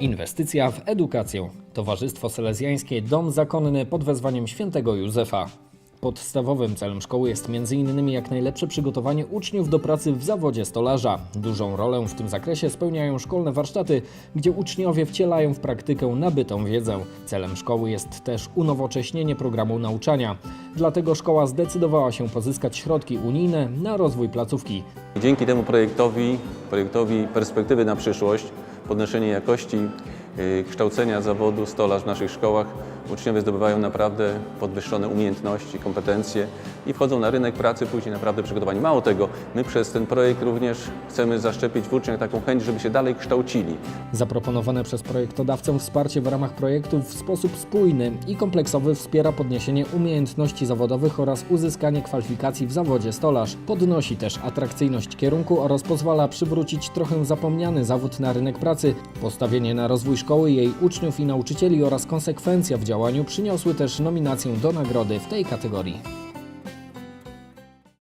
Inwestycja w edukację. Towarzystwo Selezjańskie Dom Zakonny pod wezwaniem świętego Józefa. Podstawowym celem szkoły jest m.in. jak najlepsze przygotowanie uczniów do pracy w zawodzie stolarza. Dużą rolę w tym zakresie spełniają szkolne warsztaty, gdzie uczniowie wcielają w praktykę nabytą wiedzę. Celem szkoły jest też unowocześnienie programu nauczania. Dlatego szkoła zdecydowała się pozyskać środki unijne na rozwój placówki. Dzięki temu projektowi, projektowi Perspektywy na przyszłość, podnoszenie jakości y, kształcenia zawodu stolarz w naszych szkołach, uczniowie zdobywają naprawdę podwyższone umiejętności, kompetencje i wchodzą na rynek pracy później naprawdę przygotowani. Mało tego, my przez ten projekt również chcemy zaszczepić w uczniach taką chęć, żeby się dalej kształcili. Zaproponowane przez projektodawcę wsparcie w ramach projektu w sposób spójny i kompleksowy wspiera podniesienie umiejętności zawodowych oraz uzyskanie kwalifikacji w zawodzie stolarz. Podnosi też atrakcyjność kierunku oraz pozwala przywrócić trochę zapomniany zawód na rynek pracy. Postawienie na rozwój szkoły, jej uczniów i nauczycieli oraz konsekwencja w działaniu przyniosły też nominację do nagrody w tej kategorii.